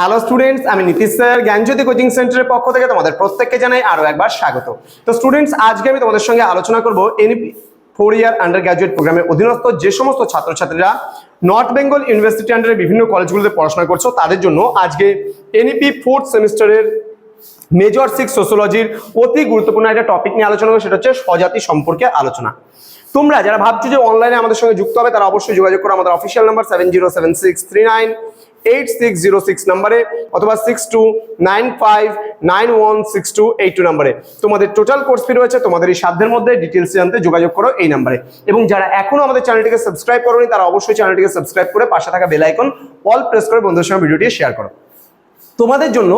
Hello students আমি Nitish sir, জ্ঞানজ্যোতি coaching সেন্টারের পক্ষ থেকে তোমাদের প্রত্যেককে জানাই আরও একবার স্বাগত। তো স্টুডেন্টস আজকে আমি তোমাদের সঙ্গে আলোচনা করব NP four year undergraduate প্রোগ্রামের অধীনস্থ যে সমস্ত ছাত্রছাত্রীরা নর্থ বেঙ্গল ইউনিভার্সিটি আন্ডারে বিভিন্ন কলেজগুলোতে পড়াশোনা করছ, তাদের জন্য আজকে এনইপি ফোর্থ সেমিস্টারের মেজর সিক্স সোশ্যোলজির অতি গুরুত্বপূর্ণ একটা টপিক নিয়ে আলোচনা করব, সেটা হচ্ছে স্বজাতি সম্পর্কে আলোচনা। তোমরা যারা ভাবছ যে অনলাইনে আমাদের সঙ্গে যুক্ত হবে, তারা অবশ্যই যোগাযোগ করো, আমাদের official number seven zero seven six three nine eight six zero six নাম্বারে অথবা six two nine five nine one six two eight two নাম্বারে। তোমাদের টোটাল কোর্স তোমাদের এই সাধ্যের মধ্যে ডিটেলস জানতে যোগাযোগ করো এই নাম্বারে। এবং যারা আমাদের সাবস্ক্রাইব তারা অবশ্যই চ্যানেলটিকে সাবস্ক্রাইব করে পাশে প্রেস করে বন্ধুদের সঙ্গে ভিডিওটি শেয়ার করো। তোমাদের জন্য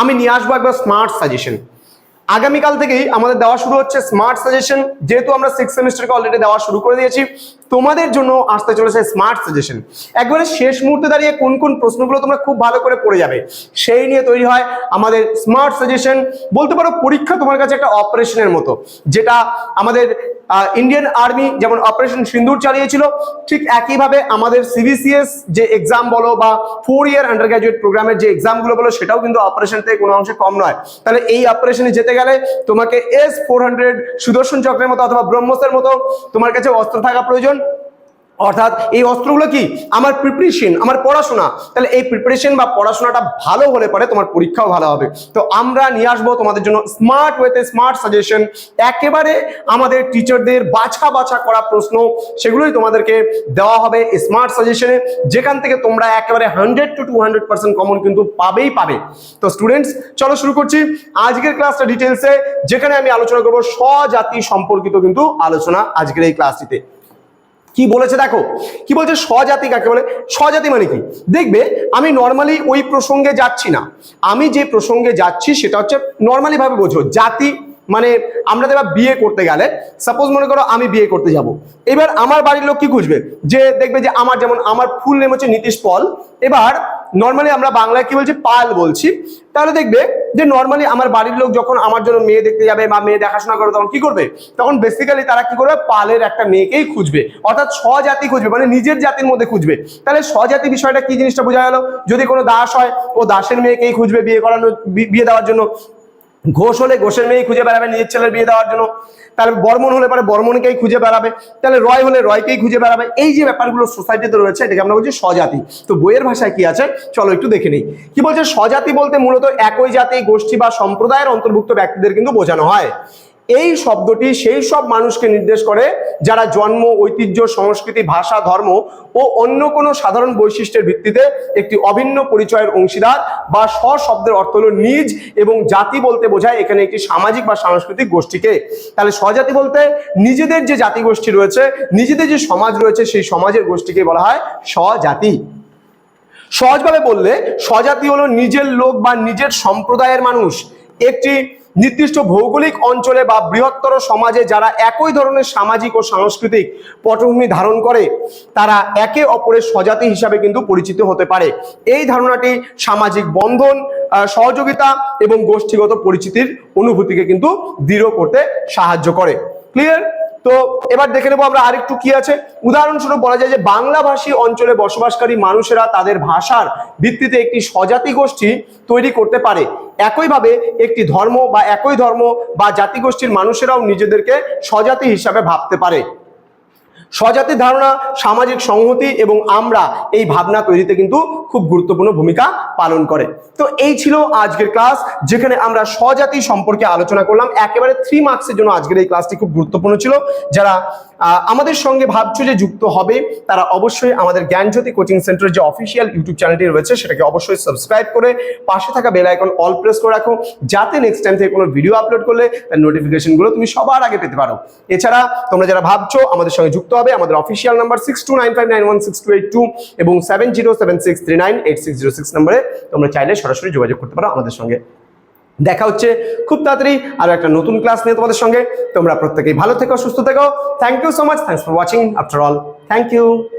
আমি নিয়ে আসব একবার স্মার্ট সাজেশন আগামীকাল থেকেই আমাদের দেওয়া শুরু হচ্ছে স্মার্ট সাজেশন যেহেতু আমরা সিক্স সেমিস্টারকে অলরেডি দেওয়া শুরু করে দিয়েছি, তোমাদের জন্য আসতে চলেছে স্মার্ট সাজেশন একবারে শেষ মুহূর্তে দাঁড়িয়ে কোন কোন প্রশ্নগুলো তোমরা খুব ভালো করে পড়ে যাবে, সেই নিয়ে তৈরি হয় আমাদের স্মার্ট সাজেশন বলতে পারো পরীক্ষা তোমার কাছে একটা অপারেশনের মতো, যেটা আমাদের ইন্ডিয়ান আর্মি যেমন অপারেশন সিন্দুর চালিয়েছিল, ঠিক একইভাবে আমাদের সিবিসিএস যে এক্সাম বলো বা ফোর ইয়ার আন্ডার গ্রাজুয়েট প্রোগ্রামের যে এক্সামগুলো বলো, সেটাও কিন্তু অপারেশন থেকে কোনো অংশে কম নয়। তাহলে এই অপারেশনে যেতে গেলে তোমাকে এস ফোর হান্ড্রেড সুদর্শন চক্রের মতো অথবা ব্রহ্মসের মতো তোমার কাছে অস্ত্র থাকা প্রয়োজন। অর্থাৎ এই অস্ত্রগুলো কি? আমার প্রিপারেশন আমার পড়াশোনা। তাহলে এই প্রিপারেশন বা পড়াশোনাটা ভালো হলে পরে তোমার পরীক্ষাও ভালো হবে। তো আমরা নিয়ে আসব তোমাদের জন্য স্মার্ট ওয়েতে স্মার্ট সাজেশন একেবারে আমাদের টিচারদের বাছা বাছা করা প্রশ্ন, সেগুলোই তোমাদেরকে দেওয়া হবে স্মার্ট সাজেশনে যেখান থেকে তোমরা একেবারে hundred to two hundred percent common কিন্তু পাবেই পাবে। তো স্টুডেন্টস চলো শুরু করছি। আজকের ক্লাসটা ডিটেলসে যেখানে আমি আলোচনা করব স্বজাতি সম্পর্কিত কিন্তু আলোচনা আজকের এই ক্লাসটিতে কি বলেছে দেখো, কি বলছে? স্বজাতি কাকে বলে? স্বজাতি মানে কি? দেখবে, আমি নর্মালি ওই প্রসঙ্গে যাচ্ছি না। আমি যে প্রসঙ্গে যাচ্ছি সেটা হচ্ছে নর্মালি ভাবে বোঝো, জাতি মানে আমরা এবার বিয়ে করতে গেলে সাপোজ মনে করো আমি বিয়ে করতে যাব। এবার আমার বাড়ির লোক কি খুঁজবে? যে দেখবে যে আমার যেমন আমার ফুল নেম হচ্ছে নীতিশ পল। এবার নর্মালি আমরা বাংলায় কি বলছি? পাল বলছি। তাহলে দেখবে যে নর্মালি আমার বাড়ির লোক যখন আমার জন্য মেয়ে দেখতে যাবে বা মেয়ে দেখাশোনা করবে তখন কি করবে? তখন বেসিক্যালি তারা কি করবে? পালের একটা মেয়েকেই খুঁজবে। অর্থাৎ স্বজাতি খুঁজবে মানে নিজের জাতির মধ্যে খুঁজবে। তাহলে স্বজাতি বিষয়টা কি জিনিসটা বোঝা গেল? যদি কোনো দাস হয়, ও দাসের মেয়েকেই খুঁজবে বিয়ে করানো বিয়ে দেওয়ার জন্য। ঘোষ হলে ঘোষের মেয়েই খুঁজে বেড়াবে, নিজের ছেলের বিয়ে দেওয়ার জন্য। তাহলে বর্মন হলে পরে বর্মনকেই খুঁজে বেড়াবে। তাহলে রয় হলে রয়কেই খুঁজে বেড়াবে। এই যে ব্যাপারগুলো সোসাইটিতে রয়েছে, এটাকে আমরা বলছি স্বজাতি। তো বইয়ের ভাষায় কি আছে? চলো একটু দেখে নিই। কি বলছে? স্বজাতি বলতে মূলত একই জাতি, গোষ্ঠী বা সম্প্রদায়ের অন্তর্ভুক্ত ব্যক্তিদের কিন্তু বোঝানো হয়। এই শব্দটি সেই সব মানুষকে নির্দেশ করে যারা জন্ম, ঐতিহ্য, সংস্কৃতি, ভাষা, ধর্ম ও অন্য কোনো সাধারণ বৈশিষ্ট্যের ভিত্তিতে একটি অভিন্ন পরিচয়ের অংশীদার বা স্ব শব্দের অর্থ হলো নিজ এবং জাতি বলতে বোঝায় এখানে একটি সামাজিক বা সাংস্কৃতিক গোষ্ঠীকে। তাহলে স্বজাতি বলতে নিজেদের যে জাতি গোষ্ঠী রয়েছে, নিজেদের যে সমাজ রয়েছে সেই সমাজের গোষ্ঠীকে বলা হয় স্বজাতি। সহজভাবে বললে স্বজাতি হলো নিজের লোক বা নিজের সম্প্রদায়ের মানুষ। একটি নির্দিষ্ট ভৌগোলিক অঞ্চলে বা বৃহত্তর সমাজে যারা একই ধরনের সামাজিক ও সাংস্কৃতিক পটভূমি ধারণ করে, তারা একে অপরের স্বজাতি হিসাবে কিন্তু পরিচিত হতে পারে। এই ধারণাটি সামাজিক বন্ধন সহযোগিতা এবং গোষ্ঠীগত পরিচিতির অনুভূতিকে কিন্তু দৃঢ় করতে সাহায্য করে। ক্লিয়ার তো এবার দেখে নেব আমরা আরেকটু কি আছে। উদাহরণস্বরূপ বলা যায় যে বাংলাভাষী অঞ্চলে বসবাসকারী মানুষেরা তাদের ভাষার ভিত্তিতে একটি স্বজাতি গোষ্ঠী তৈরি করতে পারে। একইভাবে একটি ধর্ম বা একই ধর্ম বা জাতিগোষ্ঠীর মানুষেরাও নিজেদেরকে স্বজাতি হিসাবে ভাবতে পারে। স্বজাতির ধারণা, সামাজিক সংহতি এবং আমরা এই ভাবনা তৈরিতে কিন্তু খুব গুরুত্বপূর্ণ ভূমিকা পালন করে। তো এই ছিল আজকের ক্লাস, যেখানে আমরা স্বজাতি সম্পর্কে আলোচনা করলাম। একেবারে থ্রি মার্কসের জন্য আজকের এই ক্লাসটি খুব গুরুত্বপূর্ণ ছিল। যারা আমাদের সঙ্গে ভাবছ যে যুক্ত হবে, তারা অবশ্যই আমাদের জ্ঞানজ্যোতি কোচিং সেন্টারের যে অফিসিয়াল ইউটিউব চ্যানেলটি রয়েছে, সেটাকে অবশ্যই সাবস্ক্রাইব করে পাশে থাকা বেল আইকন অল প্রেস করে রাখো। যাতে নেক্সট টাইম থেকে কোনো ভিডিও আপলোড করলে তার নোটিফিকেশনগুলো তুমি সবার আগে পেতে পারো। এছাড়া, তোমরা যারা ভাবছ আমাদের সঙ্গে যুক্ত হবে, আমাদের official number six two nine five nine one six two eight two এবং seven zero seven six three nine eight six zero six নম্বরে তোমরা চাইলে সরাসরি যোগাযোগ করতে পারো আমাদের সঙ্গে। দেখা হচ্ছে খুব তাড়াতাড়ি আরও একটা নতুন ক্লাস নিয়ে তোমাদের সঙ্গে। তোমরা প্রত্যেকেই ভালো থেকো, সুস্থ থেকো। Thank you so much thanks for watching after all thank you